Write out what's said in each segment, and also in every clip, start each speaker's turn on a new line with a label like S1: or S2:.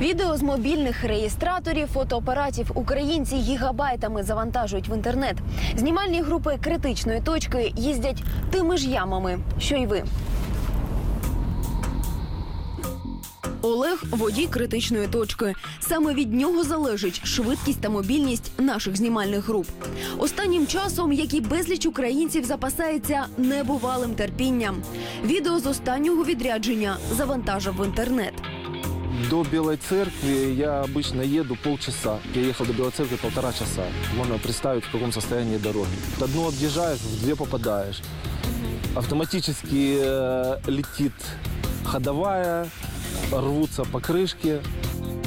S1: Відео з мобільних реєстраторів, фотоапаратів українці гігабайтами завантажують в інтернет. Знімальні групи критичної точки їздять тими ж ямами, що й ви. Олег водій критичної точки. Саме від нього залежить швидкість та мобільність наших знімальних груп. Останнім часом, як і безліч українців, запасається небувалим терпінням. Відео з останнього відрядження завантажив в інтернет
S2: До Белой Церкви я обычно еду полчаса. Я ехал до Белой Церкви полтора часа. Можно представить, в каком состоянии дороги. Одну объезжаешь, в две попадаешь. Автоматически э, летит ходовая, рвутся покрышки.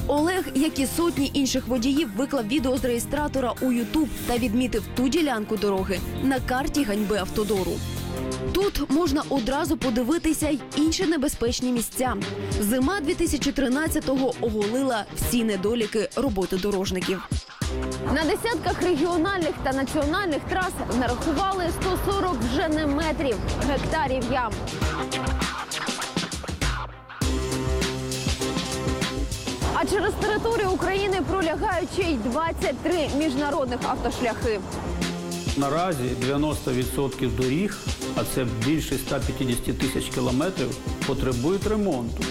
S1: Олег, як і сотні інших водіїв, виклав відео з реєстратора у Ютуб та відмітив ту ділянку дороги на карті ганьби автодору. Тут можна одразу подивитися й інші небезпечні місця. Зима 2013-го оголила всі недоліки роботи дорожників. На десятках регіональних та національних трас нарахували 140 вже не метрів гектарів ям. А через територію України пролягають ще й 23 міжнародних автошляхи.
S3: Наразі 90% доріг, а це більше 150 тисяч кілометрів, потребують ремонту.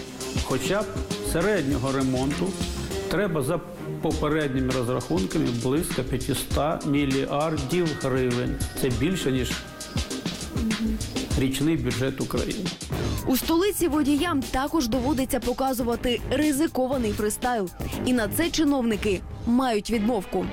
S3: Хоча б середнього ремонту треба за попередніми розрахунками близько 500 мільярдів гривень. Це більше ніж річний бюджет України.
S1: У столиці водіям також доводиться показувати ризикований фристайл. І на це чиновники мають відмовку.